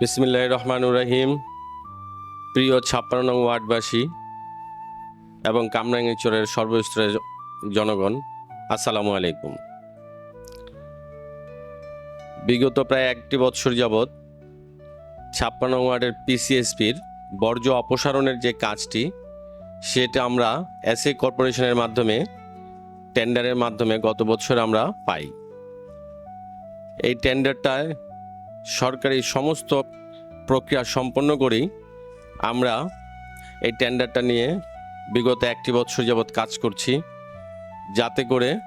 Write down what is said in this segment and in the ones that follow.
বিসমিল্লাহ রহমানুর রহিম। প্রিয় ছাপ্পান্ন নং ওয়ার্ডবাসী এবং কামরাঙ্গিচরের সর্বস্তরের জনগণ, আসসালামু আলাইকুম। বিগত প্রায় একটি বৎসর যাবৎ ছাপ্পান্ন ওয়ার্ডের পিসিএসপির বর্জ্য অপসারণের যে কাজটি, সেটা আমরা এসএ কর্পোরেশনের মাধ্যমে, টেন্ডারের মাধ্যমে গত বছর আমরা পাই। এই টেন্ডারটায় সরকারি সমস্ত প্রক্রিয়া সম্পন্ন করেই আমরা এই টেন্ডারটা নিয়ে বিগত একটি বছর যাবৎ কাজ করছি, যাতে করে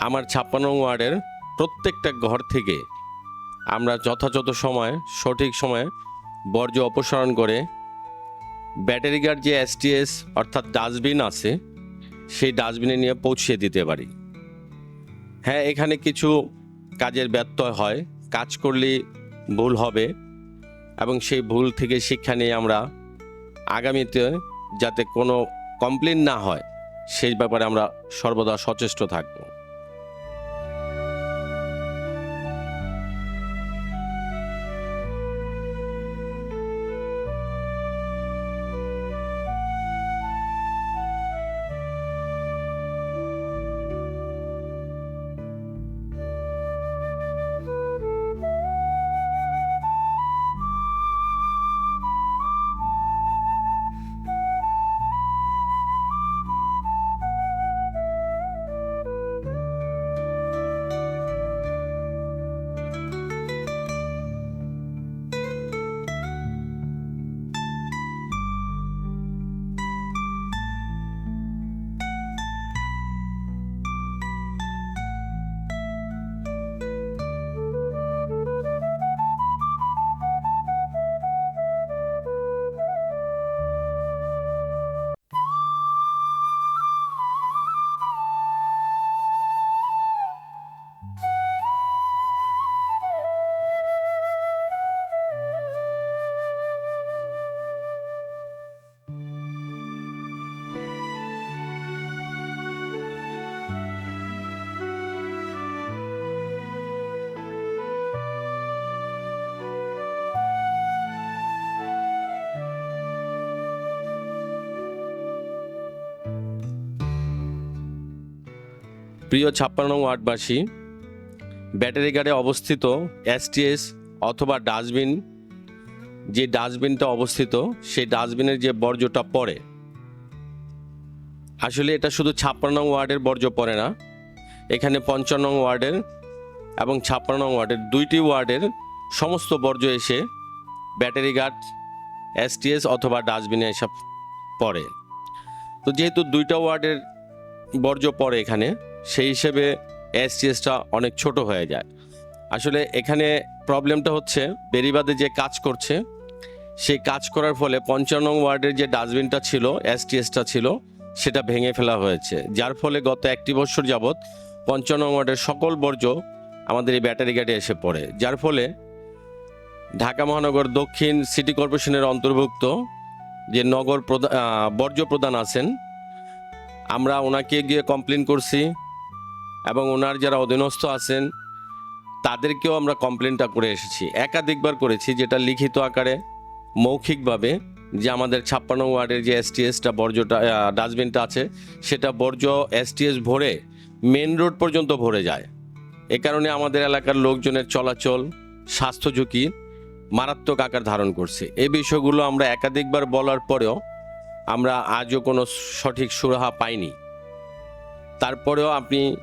আমার ছাপ্পান্ন ওয়ার্ডের প্রত্যেকটা ঘর থেকে আমরা যথাযথ সময়, সঠিক সময়ে বর্জ্য অপসারণ করে ব্যাটারি গার্ড যে এসটিএস অর্থাৎ ডাস্টবিন আছে, সেই ডাস্টবিনে নিয়ে পৌঁছিয়ে দিতে পারি। হ্যাঁ এখানে কিছু কাজের ব্যত্যয় হয়। কাজ করলে ভুল হবে এবং সেই ভুল থেকে শিক্ষা নিয়ে আমরা আগামীতে যাতে কোনো কমপ্লেন না হয়, সেই ব্যাপারে আমরা সর্বদা সচেষ্ট থাকব। প্রিয় ছাপ্পান্ন ওয়ার্ডবাসী, ব্যাটারি গাড়ে অবস্থিত এসটিএস অথবা ডাস্টবিন, যে ডাস্টবিনটা অবস্থিত, সেই ডাস্টবিনের যে বর্জ্যটা পড়ে। আসলে এটা শুধু ছাপ্পান্ন ওয়ার্ডের বর্জ্য পড়ে না, এখানে পঞ্চান্ন ওয়ার্ডের এবং ছাপ্পান্ন ওয়ার্ডের দুইটি ওয়ার্ডের সমস্ত বর্জ্য এসে ব্যাটারি গার্ড এসটিএস অথবা ডাস্টবিনে এসব পড়ে। তো যেহেতু দুইটা ওয়ার্ডের বর্জ্য পড়ে এখানে সেই হিসেবে এসটিএসটা অনেক ছোট হয়ে যায়। আসলে এখানে প্রবলেমটা হচ্ছে, বেরিবাদে যে কাজ করছে সেই কাজ করার ফলে পঞ্চান্ন ওয়ার্ডের যে ডাস্টবিনটা ছিল এসটিএসটা ছিল, সেটা ভেঙে ফেলা হয়েছে। যার ফলে গত একটি বছর যাবৎ পঞ্চান্ন ওয়ার্ডের সকল বর্জ্য আমাদের এই ব্যাটারি গাড়ি এসে পড়ে। যার ফলে ঢাকা মহানগর দক্ষিণ সিটি কর্পোরেশনের অন্তর্ভুক্ত যে নগর প্রধান বর্জ্য প্রধান আছেন, আমরা ওনাকে গিয়ে কমপ্লেন করছি। এবং ওনার যারা অধীনস্থ আছেন, তাদেরকেও আমরা কমপ্লেনটা করে এসেছি। একাধিকবার করেছি, যেটা লিখিত আকারে, মৌখিকভাবে, যে আমাদের ছাপ্পান্ন ওয়ার্ডের যে এসটিএসটা, বর্জ্যটা ডাস্টবিনটা আছে, সেটা বর্জ্য এসটিএস ভরে মেন রোড পর্যন্ত ভরে যায়। এ কারণে আমাদের এলাকার লোকজনের চলাচল, স্বাস্থ্য ঝুঁকি মারাত্মক আকার ধারণ করছে। এই বিষয়গুলো আমরা একাধিকবার বলার পরেও আমরা আজও কোনো সঠিক সুরাহা পাইনি। তারপরেও আপনি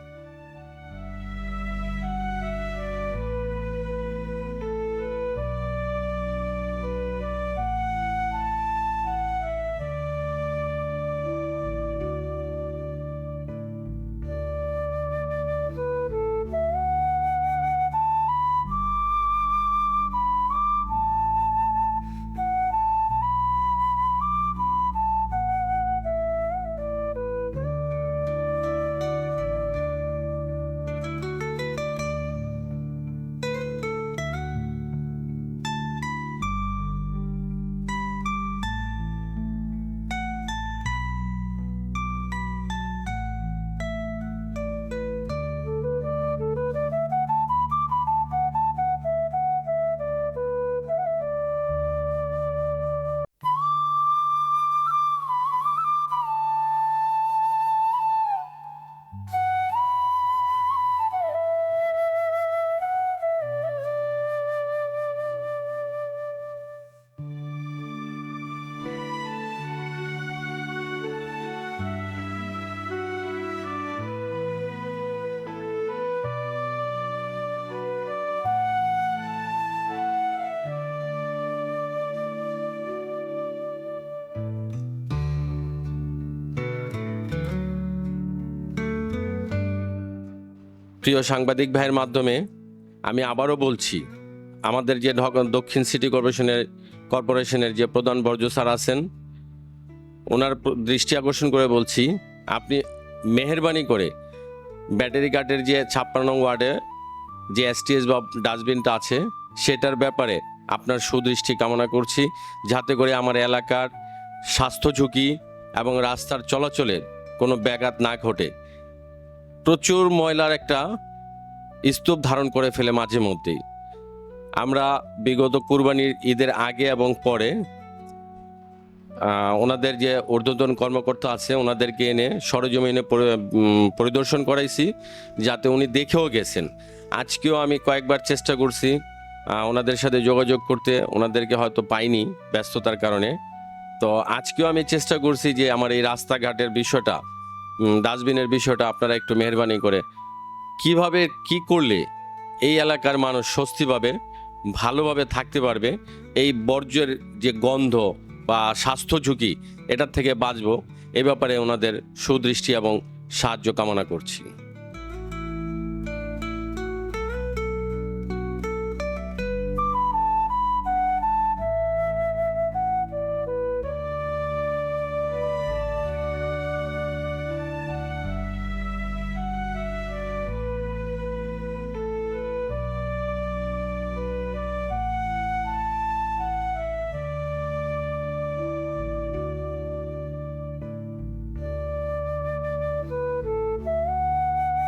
প্রিয় সাংবাদিক ভাইয়ের মাধ্যমে আমি আবারও বলছি, আমাদের যে দক্ষিণ সিটি কর্পোরেশনের কর্পোরেশনের যে প্রধান বর্জ্য স্যার আছেন, ওনার দৃষ্টি আকর্ষণ করে বলছি, আপনি মেহরবানি করে ব্যাটারি কার্ডের যে ছাপ্পান্ন ওয়ার্ডে যে এসটিএস বা ডাস্টবিনটা আছে, সেটার ব্যাপারে আপনার সুদৃষ্টি কামনা করছি, যাতে করে আমার এলাকার স্বাস্থ্য ঝুঁকি এবং রাস্তার চলাচলে কোনো ব্যাঘাত না ঘটে। প্রচুর ময়লার একটা স্তূপ ধারণ করে ফেলে মাঝে মধ্যেই। আমরা বিগত কুরবানির ঈদের আগে এবং পরে ওনাদের যে ঊর্ধ্বতন কর্মকর্তা আছে, ওনাদেরকে এনে সরজমিনে পরি- পরিদর্শন করাইছি, যাতে উনি দেখেও গেছেন। আজকেও আমি কয়েকবার চেষ্টা করছি ওনাদের সাথে যোগাযোগ করতে, ওনাদেরকে হয়তো পাইনি ব্যস্ততার কারণে। তো আজকেও আমি চেষ্টা করছি যে আমার এই রাস্তাঘাটের বিষয়টা ডাস্টবিনের বিষয়টা আপনারা একটু মেহরবানি করে। কীভাবে, কি করলে এই এলাকার মানুষ স্বস্তি পাবে, ভালোভাবে থাকতে পারবে, এই বর্জ্যের যে গন্ধ বা স্বাস্থ্য ঝুঁকি, এটার থেকে বাঁচব, এ ব্যাপারে ওনাদের সুদৃষ্টি এবং সাহায্য কামনা করছি।